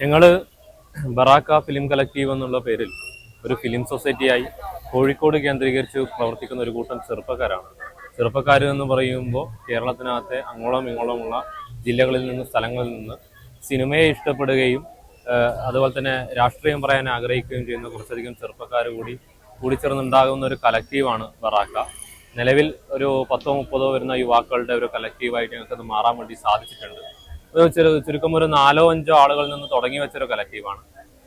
ഞങ്ങൾ ബറാക്ക film collective എന്നുള്ള പേരിൽ ഒരു ഫിലിം സൊസൈറ്റിയായി കോഴിക്കോട് കേന്ദ്രീകരിച്ച് പ്രവർത്തിക്കുന്ന ഒരു കൂട്ടം ചെറുപ്പക്കാരാണ്. ചെറുപ്പക്കാർ എന്ന് പറയുമ്പോൾ കേരളത്തിനകത്തെ അങ്ങോളം ഇങ്ങോളമുള്ള ജില്ലകളിൽ നിന്ന് സ്ഥലങ്ങളിൽ നിന്ന് സിനിമയെ ഇഷ്ടപ്പെടുകയും അതുപോലെ തന്നെ രാഷ്ട്രീയം പറയാൻ ആഗ്രഹിക്കുകയും ചെയ്യുന്ന കുറച്ചധികം ചെറുപ്പക്കാർ കൂടി കൂടിച്ചേർന്നുണ്ടാകുന്ന ഒരു കലക്റ്റീവാണ് ബറാക്ക. നിലവിൽ ഒരു പത്തോ മുപ്പതോ വരുന്ന യുവാക്കളുടെ ഒരു കലക്റ്റീവായിട്ട് ഞങ്ങൾക്ക് അത് മാറാൻ വേണ്ടി സാധിച്ചിട്ടുണ്ട്. ചുരുക്കം ഒരു നാലോ അഞ്ചോ ആളുകളിൽ നിന്ന് തുടങ്ങി വെച്ചൊരു കലക്റ്റീവാണ്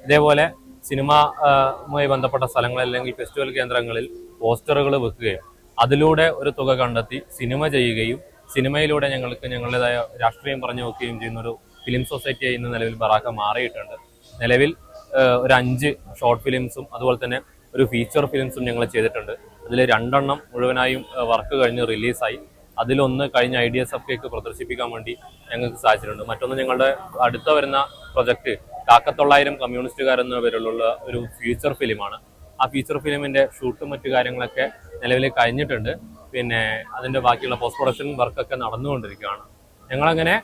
ഇതേപോലെ സിനിമയുമായി ബന്ധപ്പെട്ട സ്ഥലങ്ങൾ അല്ലെങ്കിൽ ഫെസ്റ്റിവൽ കേന്ദ്രങ്ങളിൽ പോസ്റ്ററുകൾ വെക്കുകയും അതിലൂടെ ഒരു തുക കണ്ടെത്തി സിനിമ ചെയ്യുകയും സിനിമയിലൂടെ ഞങ്ങൾക്ക് ഞങ്ങളുടേതായ രാഷ്ട്രീയം പറഞ്ഞു വെക്കുകയും ചെയ്യുന്ന ഒരു ഫിലിം സൊസൈറ്റിയായി ഇന്ന് നിലവിൽ ബറാക്ക മാറിയിട്ടുണ്ട്. നിലവിൽ ഒരു അഞ്ച് ഷോർട്ട് ഫിലിംസും അതുപോലെ തന്നെ ഒരു ഫീച്ചർ ഫിലിംസും ഞങ്ങൾ ചെയ്തിട്ടുണ്ട്. അതിൽ രണ്ടെണ്ണം മുഴുവനായും വർക്ക് കഴിഞ്ഞ് റിലീസായി അതിലൊന്ന് കഴിഞ്ഞ ഐ ഡി എസ് എഫ് കെക്ക് പ്രദർശിപ്പിക്കാൻ വേണ്ടി ഞങ്ങൾക്ക് സാധിച്ചിട്ടുണ്ട്. മറ്റൊന്ന് ഞങ്ങളുടെ അടുത്ത വരുന്ന പ്രൊജക്ട് കാക്കത്തൊള്ളായിരം കമ്മ്യൂണിസ്റ്റുകാരെന്ന പേരിലുള്ള ഒരു ഫീച്ചർ ഫിലിമാണ് ആ ഫീച്ചർ ഫിലിമിന്റെ ഷൂട്ടും മറ്റു കാര്യങ്ങളൊക്കെ നിലവിൽ കഴിഞ്ഞിട്ടുണ്ട്. പിന്നെ അതിന്റെ ബാക്കിയുള്ള പോസ്റ്റ് പ്രൊഡക്ഷൻ വർക്കൊക്കെ നടന്നുകൊണ്ടിരിക്കുകയാണ്. ഞങ്ങളങ്ങനെ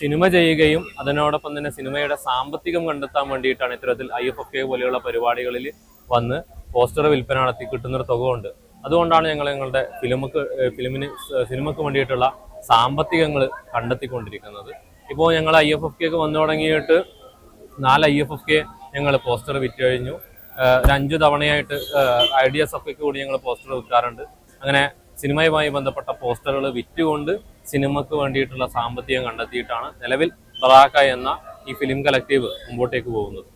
സിനിമ ചെയ്യുകയും അതിനോടൊപ്പം തന്നെ സിനിമയുടെ സാമ്പത്തികം കണ്ടെത്താൻ വേണ്ടിയിട്ടാണ് ഇത്തരത്തിൽ ഐ എഫ് എഫ് കെ പോലെയുള്ള പരിപാടികളിൽ വന്ന് പോസ്റ്റർ വിൽപ്പന നടത്തി കിട്ടുന്നൊരു തുക ഉണ്ട് അതുകൊണ്ടാണ് ഞങ്ങൾ ഞങ്ങളുടെ ഫിലിമുക്ക് ഫിലിമിന് സിനിമക്ക് വേണ്ടിയിട്ടുള്ള സാമ്പത്തികങ്ങൾ കണ്ടെത്തിക്കൊണ്ടിരിക്കുന്നത്. ഇപ്പോൾ ഞങ്ങൾ ഐ എഫ് എഫ് കെക്ക് വന്നു തുടങ്ങിയിട്ട് നാല് ഐ എഫ് എഫ് കെ ഞങ്ങൾ പോസ്റ്റർ വിറ്റ് കഴിഞ്ഞു. ഒരു അഞ്ചു തവണയായിട്ട് എഫ് കെക്ക് കൂടി ഞങ്ങൾ പോസ്റ്റർ വിൽക്കാറുണ്ട്. അങ്ങനെ സിനിമയുമായി ബന്ധപ്പെട്ട പോസ്റ്ററുകൾ വിറ്റുകൊണ്ട് സിനിമക്ക് വേണ്ടിയിട്ടുള്ള സാമ്പത്തികം കണ്ടെത്തിയിട്ടാണ് നിലവിൽ ബറാക്ക എന്ന ഈ ഫിലിം കളക്റ്റീവ് മുമ്പോട്ടേക്ക് പോകുന്നത്.